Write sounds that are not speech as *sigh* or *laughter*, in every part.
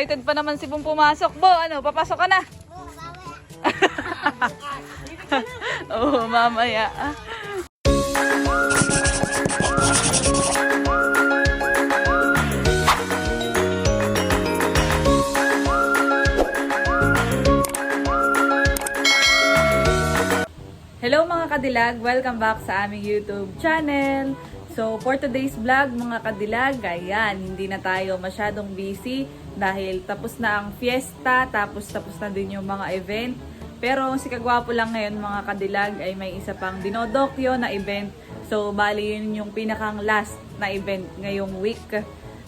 Excited pa naman si Bong pumasok. Bo, ano, papasok ka na? *laughs* Oo, mamaya. Hello mga kadilag! Welcome back sa aming YouTube channel. So for today's vlog mga kadilag, ayan, hindi na tayo masyadong busy dahil tapos na ang fiesta, tapos tapos na din yung mga event. Pero si Kagwapo lang ngayon mga kadilag ay may isa pang dinodokyo na event. So bali yun yung pinakang last na event ngayong week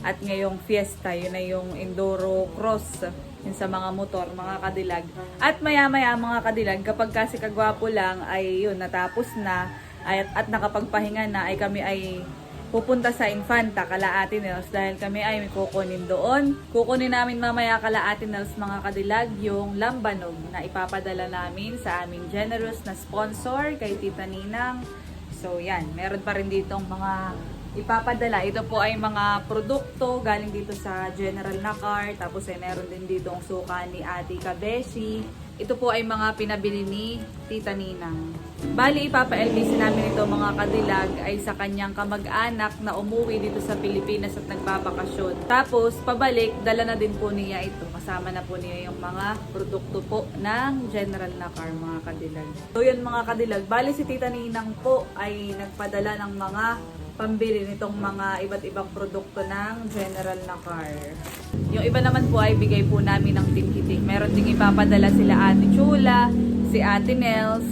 at ngayong fiesta. Yun na yung Enduro Cross yun sa mga motor, mga kadilag. At maya-maya mga kadilag, kapag kasi kagwapo lang ay yun, natapos na ay, at nakapagpahinga na ay kami ay pupunta sa Infanta, Kalaati Nels dahil kami ay may kukunin doon. Kukunin namin mamaya Kalaati Nels mga kadilag yung lambanog na ipapadala namin sa aming generous na sponsor kay Tita Ninang. So yan, meron pa rin ditong mga ipapadala. Ito po ay mga produkto galing dito sa General Nakar. Tapos ay meron din dito ang suka ni Ate Kabeshi. Ito po ay mga pinabili ni Tita Ninang. Bali, ipapa-LBC namin ito mga kadilag ay sa kanyang kamag-anak na umuwi dito sa Pilipinas at nagbabakasyon. Tapos, pabalik, dala na din po niya ito. Kasama na po niya yung mga produkto po ng General Nakar mga kadilag. So yun mga kadilag, bali si Tita Ninang po ay nagpadala ng mga pambili nitong mga iba't ibang produkto ng General Nakar. Yung iba naman po ay bigay po namin ng Team Hitik. Meron ding ipapadala sila Ate Chula, si Ate Nels,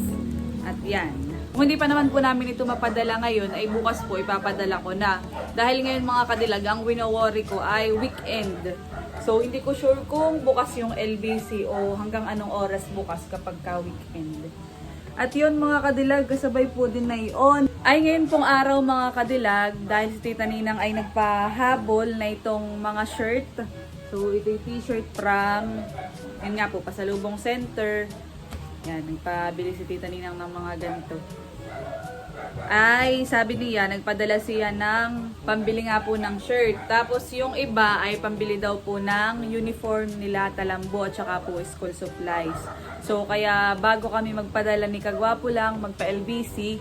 at yan. Kung hindi pa naman po namin ito mapadala ngayon, ay bukas po ipapadala ko na. Dahil ngayon mga kadilag, ang wino-worry ko ay weekend. So, hindi ko sure kung bukas yung LBC o hanggang anong oras bukas kapag ka weekend. At yun mga kadilag, kasabay po din na iyon. Ay ngayon pong araw mga kadilag, dahil si Tita Ninang ay nagpahabol na itong mga shirt. So ito yung t-shirt from, yun nga po, Pasalubong Center. Yan, nagpabili si Tita Ninang ng mga ganito. Ay, sabi niya, nagpadala siya ng pambili nga po ng shirt. Tapos yung iba ay pambili daw po ng uniform nila Talambo at saka po school supplies. So kaya bago kami magpadala ni Kagwapo lang, magpa-LBC,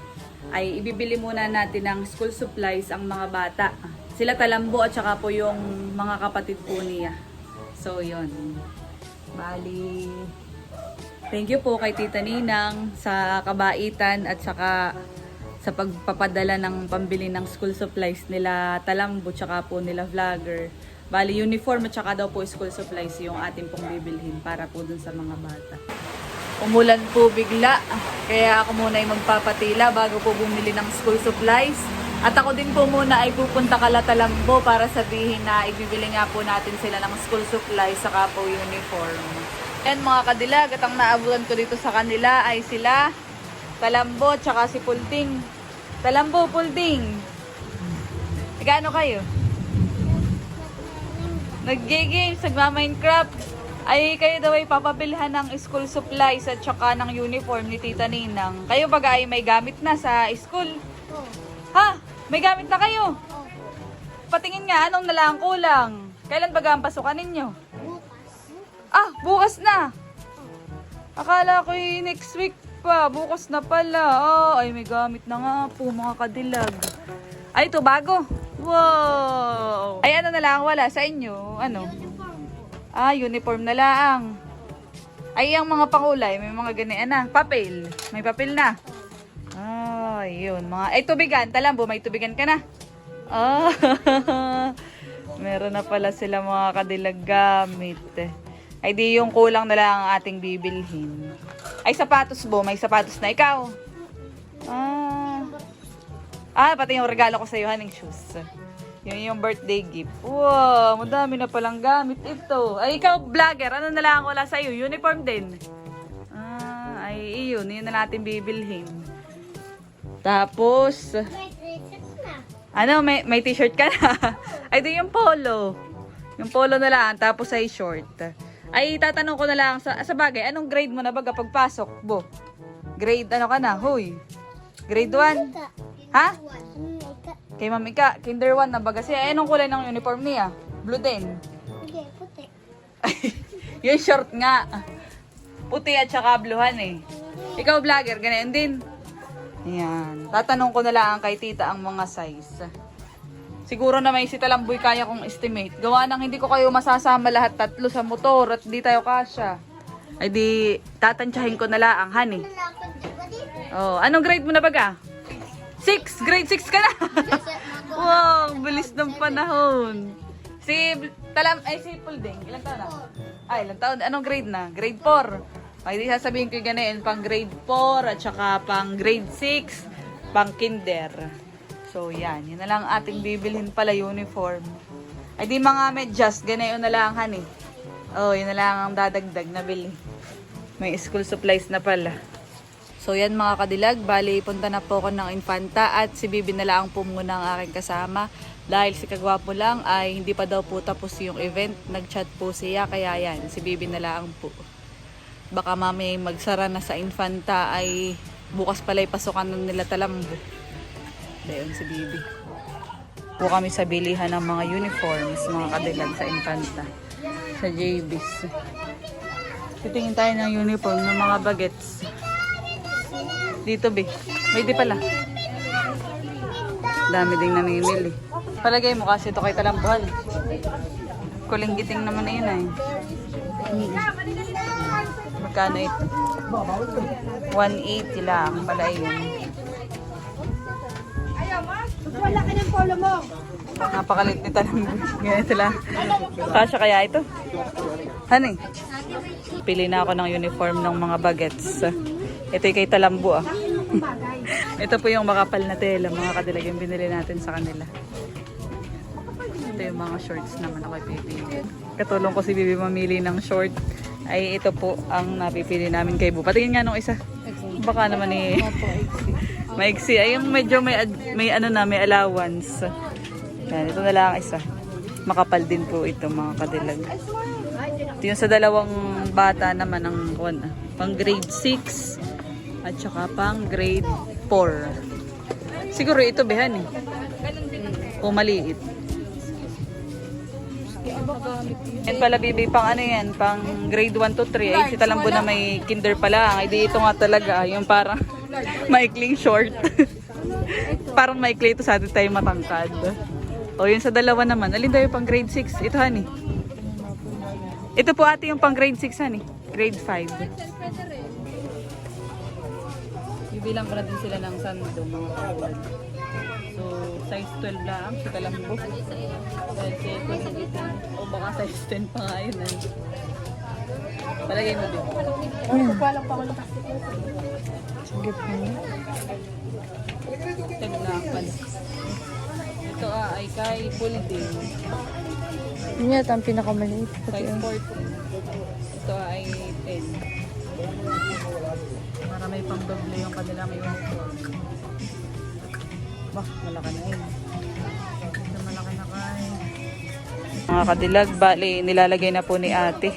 ay ibibili muna natin ng school supplies ang mga bata. Sila Talambo at saka po yung mga kapatid po niya. So yun. Bali, Thank you po kay Tita Ninang sa kabaitan at saka sa pagpapadala ng pambili ng school supplies nila Talambo tsaka po nila vlogger. Bali uniform at saka daw po school supplies yung ating pong bibilhin para po dun sa mga bata. Umulan po bigla, kaya ako muna ay magpapatila bago po bumili ng school supplies. At ako din po muna ay pupunta kala Talambo para sabihin na ibibili nga po natin sila ng school supplies saka po uniform. Yan mga kadilag at ang naabutan ko dito sa kanila ay sila Talambo tsaka si Pulting. Talambo, Pulting. Gaano kayo? Nag-games, nagma-Minecraft. Ay kayo daw ay papabilhan ng school supplies at tsaka ng uniform ni Tita Ninang. Kayo baga ay may gamit na sa school? Ha? May gamit na kayo? Patingin nga, anong nalang kulang? Kailan baga ang pasukan ninyo? Ah, bukas na. Akala ko next week pa. Bukas na pala. Oh, ay may gamit na nga po mga kadilag. Ay, ito bago. Wow! Ay, ano na lang wala sa inyo? Ano? Ah, uniform na lang. Ay, ang mga pakulay, may mga ganyan na. Papel. May papel na. Ah, yun. Mga, ay, tubigan. Talambo, may tubigan ka na. Ah, *laughs* meron na pala sila mga kadilag gamit. Ay, di yung kulang na lang ang ating bibilhin. Ay, sapatos bo. May sapatos na ikaw. Ah. Ah, pati yung regalo ko sa iyo, haning shoes. Yun yung birthday gift. Wow, madami na palang gamit ito. Ay, ikaw, vlogger, ano na lang wala sa iyo? Uniform din. Ah, ay, iyon. Yun na natin bibilhin. Tapos, ano, may, may t-shirt ka na? *laughs* ay, di yung polo. Yung polo na lang, tapos ay short. Ay, tatanong ko na lang sa, sa bagay, anong grade mo na baga pagpasok, Bo? Grade ano ka na? Hoy. Grade 1? Ha? Kay Ma'am Ika, kinder 1 na baga siya. Eh, anong kulay ng uniform niya? Blue din. Hindi, puti. *laughs* yung short nga. Puti at saka bluhan eh. Ikaw vlogger, ganyan din. Ayan. Tatanong ko na lang kay tita ang mga size. Siguro na may si Talamboy kaya kong estimate. Gawa ng hindi ko kayo masasama lahat tatlo sa motor at di tayo kasya. Ay di, tatansyahin ko na lang, honey. Oh, anong grade mo na baga? Six! Grade 6 ka na! *laughs* wow, bilis ng panahon. Si Talam, ay si Pulding, ilang taon na? Ay, ilang taon? Anong grade na? Grade 4. Ay, di sasabihin ko ganun, pang grade 4 at saka pang grade 6, pang kinder. So, yan. Yun na lang ating bibilhin pala uniform. Ay, di mga medyas, ganayon na lang, honey. Oh, yun na lang ang dadagdag na bili. May school supplies na pala. So yan mga kadilag, bali punta na po ako ng Infanta at si Bibi na lang po muna ang aking kasama. Dahil si Kagwapo lang ay hindi pa daw po tapos yung event. Nag-chat po siya kaya yan, si Bibi na lang po. Baka mamay magsara na sa Infanta ay bukas pala pasukan na nila talambo. Dayon si Bibi. Po kami sa bilihan ng mga uniforms, mga kadilag sa Infanta. Sa JB's. Titingin tayo ng uniform ng mga bagets. Dito, be. May di pala. Dami ding namimili. Palagay mo kasi ito kay Talambuhan. Kuling giting naman na yun ay. Hmm. Magkano ito? 180 lang pala yun. Wala ka ng polo mo. Napakalit ni Talambuhan. Ganito lang. Kasya kaya ito? Honey, pili na ako ng uniform ng mga bagets. Ito yung kay Talambu ah. *laughs* Ito po yung makapal na tela, mga kadilag yung binili natin sa kanila. Ito yung mga shorts naman ako pipili. Katulong ko si Bibi mamili ng short. Ay ito po ang napipili namin kay Bu. Patingin nga nung isa. Baka naman eh. Maiksi. Ay yung medyo may, may ano na, may allowance. Yan, ito na lang ang isa. Makapal din po ito mga kadilag. Ito yung sa dalawang bata naman ang ah, pang grade 6 at saka pang grade 4. Siguro ito behan eh. O maliit. Yan pala bibi pang ano yan, pang grade 1 to 3. Ay si Talambo na may kinder pala. Ay di ito nga talaga, yung parang maikling short. *laughs* parang maikli ito sa atin tayo matangkad. O yun sa dalawa naman, alin daw pang grade 6? Ito honey. Ito po ate yung pang grade 6 honey. Grade 5. Bibilang ko na din sila ng sando mga kapatid. So, size 12 lang. Si Kalambo. Dahil si Kuligitan. O baka size 10 pa nga yun. eh. Palagay mo din. Plastic. Sige po. 10 lang pala. Ito ah, ay kay Pulitin. Yun yata ang pinakamaliit. Size 14. Ito ay 10. Para may pang doble yung kanila may uniform. Bah, malaki na yun. Ito malaki na kay. Mga kadilag, bali, nilalagay na po ni ate.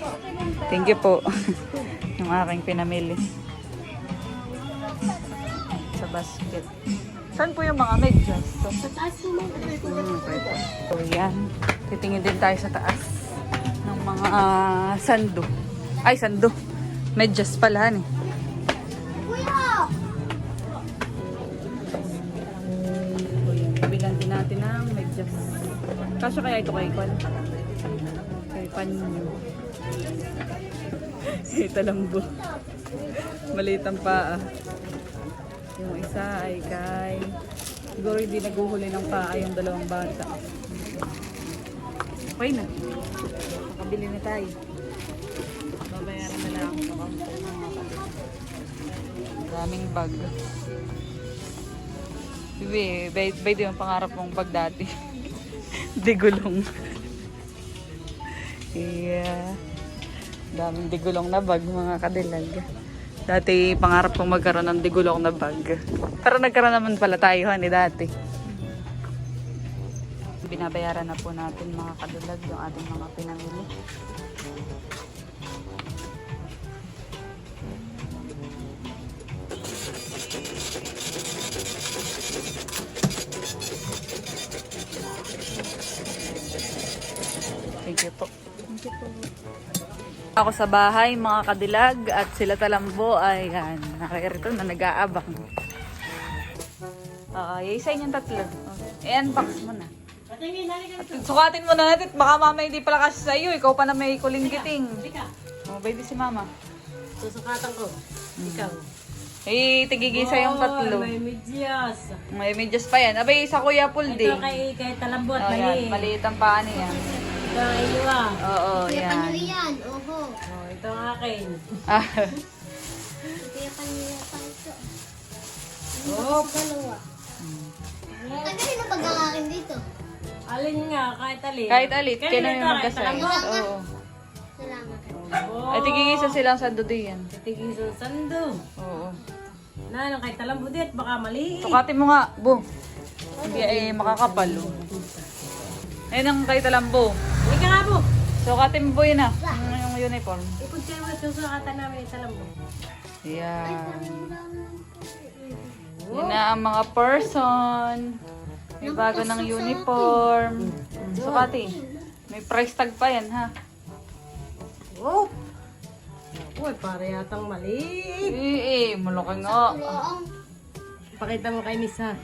Thank you po. *laughs* yung aking pinamili. Sa basket. Saan po yung mga medyas? So, Sa taas mo mo. Hmm. So, yan. Titingin din tayo sa taas ng mga ah, sando. Ay, sando. Medyas pala, ni. Kuya! So, yan. Bilan din natin ng medyas. Kasya kaya ito kay Kwan? Kay Panyo. Kay Talambo. Maliit ang paa. Yung isa ay kay... Siguro hindi naguhuli ng paa yung dalawang bata. Okay na. Makabili na tayo. Babayaran na lang ako. Daming bag. Bibi, bay, bay din yung pangarap mong bag dati. *laughs* digulong. *laughs* yeah. Daming digulong na bag mga kadilag. Dati pangarap kong magkaroon ng digulong na bag. Pero nagkaroon naman pala tayo ni dati. Binabayaran na po natin mga kadilag yung ating mga pinamili. Ako sa bahay, mga kadilag, at sila talambo ay yan. Nakirito na nag-aabang. Uh, isa yung tatlo. Okay. I-unbox mo na. At sukatin mo na natin. Baka mama hindi pala kasi sa iyo. Ikaw pa na may kulinggiting. Oh, baby si mama. Susukatan ko. Ikaw. Eh, tigigisa yung tatlo. May medyas. May medyas pa yan. Abay, sa Kuya Puldi. Ito kay, kay Talambot. Oh, yan. Maliit ang paa niya. Ito kay Iwa. Oo, Kaya yan. panyo yan. Oho. Oh, ito ang akin. Ah, Kaya panyo yan. Panyo. Oh, Dalawa. Ang galing na pag-akin dito. alin nga, kahit alin. kahit alit, Kaya kaya na ito, yung kay magkasay. Talambot. Oo. Salamat. Oh, Ay, tigigisa silang sando din yan. Titigison sando. Oo. Na, ano kay Talambot dit, baka mali. Sukatin mo nga, bo. Hindi ay makakapal. Oh. Ayun ang kay Talambo. Hindi mo bo yun ah. Yung, yung uniform. Kayo mo susukatan namin ni Talambot. Yan. Yun na ang mga person. May bago ng uniform. Mm, Sukati. May price tag pa yan ha. Oh! Uy, para yatang mali. Eh, eh, malaki nga. Oo. Pakita mo kay Miss ha.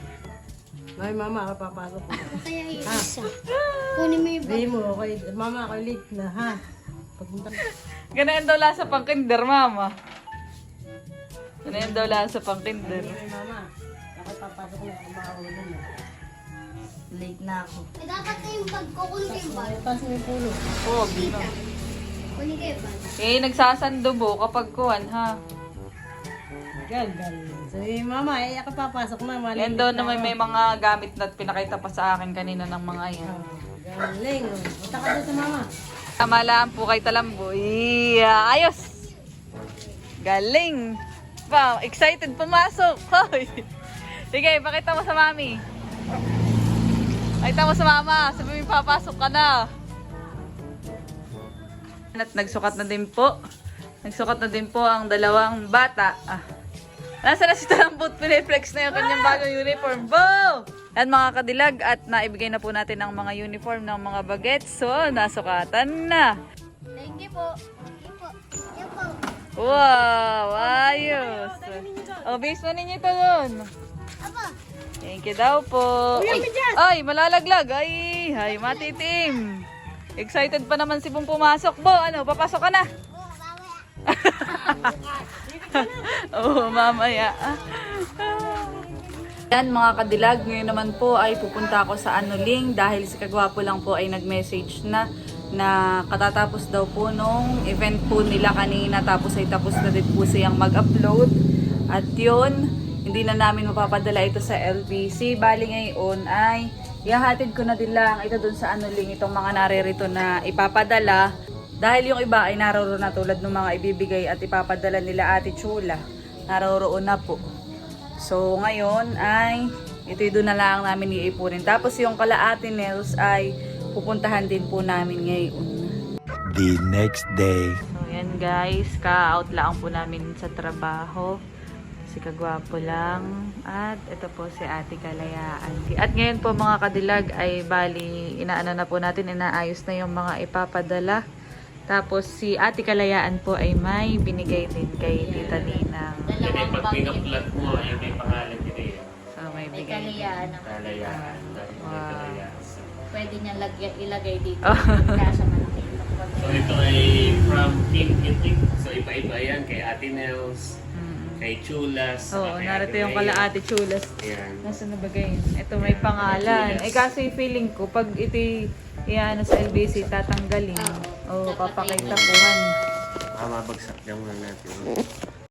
Ay, mama, ako papasok. Kaya yung isa. Kunin mo yung bag. Mo, okay, mama, ako late na ha. Pagpunta na. Ganun daw lang sa pangkinder, mama. Ganun daw lang sa pangkinder. Ay, mama, ako papasok na ako makakaulan na. Late na ako. Eh, dapat na yung bag ko. Kunin ko yung bag. Tapos may pulo. Oh, bino. Kunin ko yung bag. Eh, nagsasando bo kapag kuhan, ha? Gagal. Sabi, mama, eh, ako papasok na. Mali. Yan daw naman may mga gamit na pinakita pa sa akin kanina ng mga yan. Galing. oh. Punta ka doon sa mama. Tama lang po kay Talambo. Yeah, ayos! Galing! Wow, excited pumasok! *laughs* Hoy! Sige, pakita mo sa mami. Pakita mo sa mama. Sabi mo papasok ka na. At nagsukat na din po. Nagsukat na din po ang dalawang bata. Ah. Nasa na si Talambot, piniflex na yung kanyang bagong uniform. Bo! Yan mga kadilag at naibigay na po natin ang mga uniform ng mga bagets. So, nasukatan na. Thank you po. Thank you po. Wow! Ayos! O, base na ninyo ito. Aba. Thank you daw po. Ay, ay, malalaglag. Ay, ay, matitim. Excited pa naman si Bong pumasok. Bo, ano, papasok ka na. *laughs* Oh. *laughs* Oo, mamaya. Yan mga kadilag, ngayon naman po ay pupunta ako sa Anuling dahil si Kagwapo lang po ay nag-message na na katatapos daw po nung event po nila kanina tapos ay tapos na din po siyang mag-upload at yun, hindi na namin mapapadala ito sa LBC bali ngayon ay ihahatid ko na din lang ito dun sa Anuling itong mga naririto na ipapadala dahil yung iba ay naroroon na tulad ng mga ibibigay at ipapadala nila Ate Chula naroroon na po So, ngayon ay ito doon na lang namin iipunin. Tapos yung kalaate nails ay pupuntahan din po namin ngayon. the next day. So, yan guys. Ka-out lang po namin sa trabaho. Si Kagwapo lang. At ito po si Ate Kalayaan. At ngayon po mga kadilag ay bali, inaano na po natin, inaayos na yung mga ipapadala. Tapos si Ate Kalayaan po ay may binigay din kay Tita Ninang. Yan ay pag pinaplat mo, ay may pangalan din eh. So, may May bigay. kalayaan ang Kalayaan. Dahil may Wow. kalayaan. pwede niya lagyan, ilagay dito. Oh. Malaki. So ito ay from Team Kitik. So iba-iba yan. Kay Ate Nels, Mm. kay Chulas, Oo, kay narito Ate yung Rhea. kala Ate Chulas. Ayan. Nasaan na ba ganyan? Ito may pangalan. Eh kasi feeling ko, pag ito yan sa LBC, tatanggalin. Oo, oh, papakita ko. han. Ah, mabagsak lang natin.